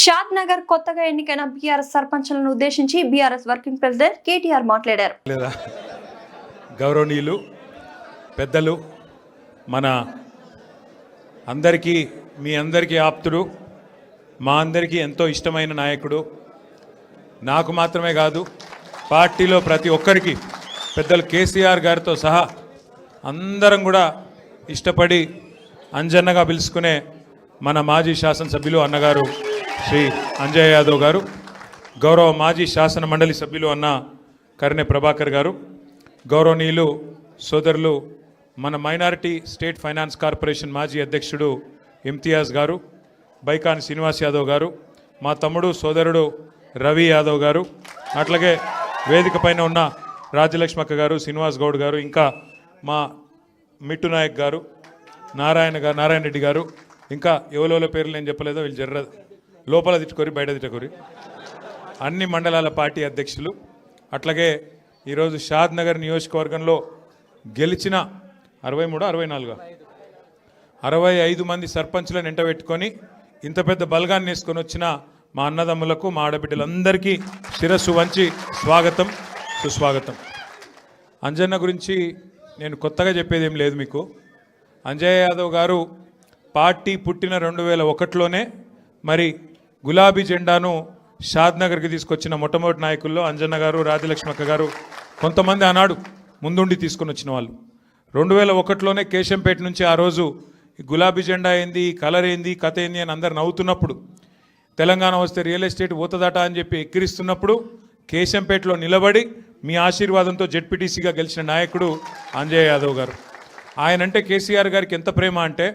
షాద్ నగర్ కొత్తగా ఎన్నికైన బీఆర్ఎస్ సర్పంచ్లను ఉద్దేశించి బీఆర్ఎస్ వర్కింగ్ ప్రెసిడెంట్ కేటీఆర్ మాట్లాడారు. లేదా గౌరవనీయులు పెద్దలు మన అందరికీ మీ అందరికీ ఆప్తుడు మా అందరికీ ఎంతో ఇష్టమైన నాయకుడు. నాకు మాత్రమే కాదు పార్టీలో ప్రతి ఒక్కరికి పెద్దలు కేసీఆర్ గారితో సహా అందరం కూడా ఇష్టపడి అంజన్నగా పిలుచుకునే మన మాజీ శాసనసభ్యులు అన్నగారు శ్రీ అంజయ్ యాదవ్ గారు గౌరవ మాజీ శాసన మండలి సభ్యులు అన్న కర్ణె ప్రభాకర్ గారు గౌరవనీయులు సోదరులు మన మైనారిటీ స్టేట్ ఫైనాన్స్ కార్పొరేషన్ మాజీ అధ్యక్షుడు ఇమ్తియాజ్ గారు బైకాన్ శ్రీనివాస్ యాదవ్ గారు మా తమ్ముడు సోదరుడు రవి యాదవ్ గారు అట్లాగే వేదిక పైన ఉన్న రాజ్యలక్ష్మక్క గారు శ్రీనివాస్ గౌడ్ గారు ఇంకా మా మిట్టు నాయక్ గారు నారాయణ గారు నారాయణ రెడ్డి గారు ఇంకా ఎవరెవరి పేర్లు నేను చెప్పలేదో వీళ్ళు జర్ర లోపల తిట్టుకొని బయట తిట్టుకొని అన్ని మండలాల పార్టీ అధ్యక్షులు అట్లాగే ఈరోజు షాద్ నగర్ నియోజకవర్గంలో గెలిచిన అరవై మూడు అరవై నాలుగు. అరవై ఐదు మంది సర్పంచులను ఎంటబెట్టుకొని ఇంత పెద్ద బలగాన్ని వేసుకొని వచ్చిన మా అన్నదమ్ములకు మా ఆడబిడ్డలందరికీ శిరస్సు వంచి స్వాగతం సుస్వాగతం. అంజన్న గురించి నేను కొత్తగా చెప్పేది ఏం లేదు మీకు. అంజయ్ యాదవ్ గారు పార్టీ పుట్టిన రెండు వేల ఒకటిలోనే మరి గులాబీ జెండాను షాద్ నగర్కి తీసుకొచ్చిన మొట్టమొదటి నాయకుల్లో అంజన్న గారు రాజలక్ష్మక్క గారు కొంతమంది ఆనాడు ముందుండి తీసుకొని వచ్చిన వాళ్ళు. రెండు వేల ఒకటిలోనే కేశంపేట నుంచి ఆ రోజు గులాబీ జెండా ఏంది కలర్ ఏంది కథ ఏంది అని అందరు నవ్వుతున్నప్పుడు తెలంగాణ వస్తే రియల్ ఎస్టేట్ పోతుందట అని చెప్పి ఎక్కిరిస్తున్నప్పుడు కేశంపేటలో నిలబడి మీ ఆశీర్వాదంతో జెడ్పీటీసీగా గెలిచిన నాయకుడు అంజయ్ యాదవ్ గారు. ఆయనంటే కేసీఆర్ గారికి ఎంత ప్రేమ అంటే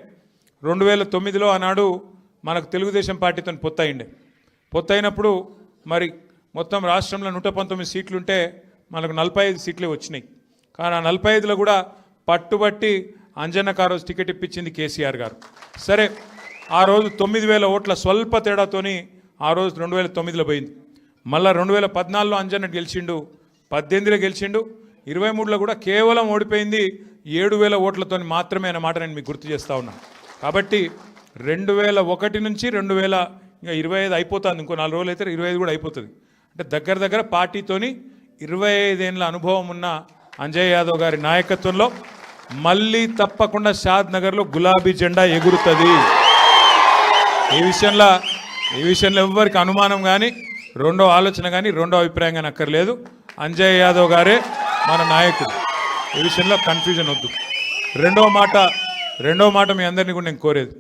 రెండు వేల తొమ్మిదిలో ఆనాడు మనకు తెలుగుదేశం పార్టీతో పొత్తయిండే పొత్తయినప్పుడు మరి మొత్తం రాష్ట్రంలో నూట పంతొమ్మిది సీట్లుంటే మనకు నలభై ఐదు సీట్లే వచ్చినాయి. కానీ ఆ నలభై ఐదులో కూడా పట్టుబట్టి అంజన్న కారోజు రోజు టికెట్ ఇప్పించింది కేసీఆర్ గారు. సరే ఆ రోజు తొమ్మిది వేల ఓట్ల స్వల్ప తేడాతోని ఆ రోజు రెండు వేల తొమ్మిదిలో పోయింది. మళ్ళీ రెండు వేల పద్నాలుగులో అంజన్న గెలిచిండు పద్దెనిమిదిలో గెలిచిండు ఇరవై మూడులో కూడా కేవలం ఓడిపోయింది ఏడు వేల ఓట్లతో మాత్రమే అన్నమాట నేను మీకు గుర్తు చేస్తా ఉన్నాను కాబట్టి రెండు వేల ఒకటి నుంచి రెండు వేల ఇంకా ఇరవై ఐదు అయిపోతుంది. ఇంకో నాలుగు రోజులు అయితే ఇరవై ఐదు కూడా అయిపోతుంది. అంటే దగ్గర దగ్గర పార్టీతోని ఇరవై ఐదేళ్ళ అనుభవం ఉన్న అంజయ్ యాదవ్ గారి నాయకత్వంలో మళ్ళీ తప్పకుండా షాద్ నగర్లో గులాబీ జెండా ఎగురుతుంది. ఈ విషయంలో ఈ విషయంలో ఎవ్వరికి అనుమానం కానీ రెండో ఆలోచన కానీ రెండో అభిప్రాయం కానీ అక్కర్లేదు. అంజయ్ యాదవ్ గారే మన నాయకుడు. ఈ విషయంలో కన్ఫ్యూజన్ వద్దు. రెండో మాట రెండో మాట మీ అందరినీ కూడా నేను కోరేది.